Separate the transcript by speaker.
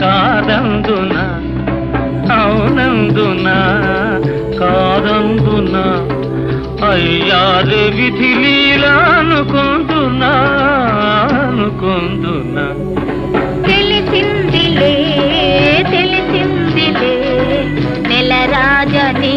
Speaker 1: కాదందున అవునందున కాదందున అయ్యారే విధి లీలా అనుకుంటున్నా అనుకుంటున్నా.
Speaker 2: తెలిసిందిలే తెలిసిందిలే నెల రాజనీ